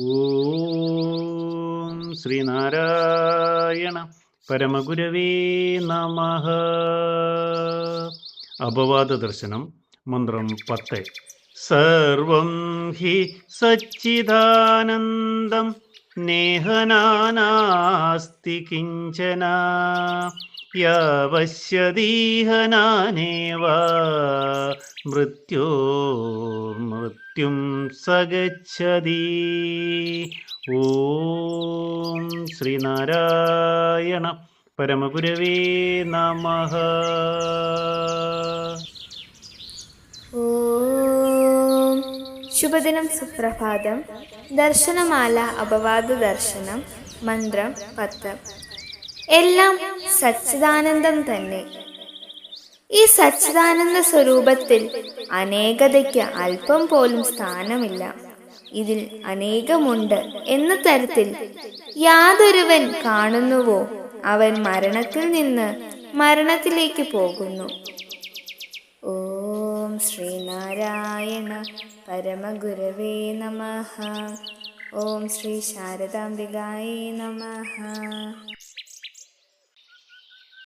ഓം ശ്രീനാരായണ പരമഗുരവേ നമ. അപവാദ ദർശനം മന്ത്രം പത്ത്. സർവം ഹി സച്ചിദാനന്ദം നേഹനാനാസ്തി കിഞ്ചന. യാവശ്യദീഹനാനേവ മൃത്യോർമൃത്യും സഗച്ഛതി ഓം ശ്രീനാരായണ പരമഗുരവേ നമഃ. ശുഭദിനം സുപ്രഭാതം. ദർശനമാല അപവാദ ദർശനം മന്ത്രം പത്ത് എല്ലാം സച്ചിദാനന്ദം തന്നെ. ഈ സച്ചിദാനന്ദ സ്വരൂപത്തിൽ അനേകതയ്ക്ക് അല്പം പോലും സ്ഥാനമില്ല. ഇതിൽ അനേകമുണ്ട് എന്ന തരത്തിൽ യാതൊരുവൻ കാണുന്നുവോ അവൻ മരണത്തിൽ നിന്ന് മരണത്തിലേക്ക് പോകുന്നു. ഓം ശ്രീനാരായണ പരമഗുരവേ നമ. ഓം ശ്രീ ശാരദാംബികായേ നമഃ.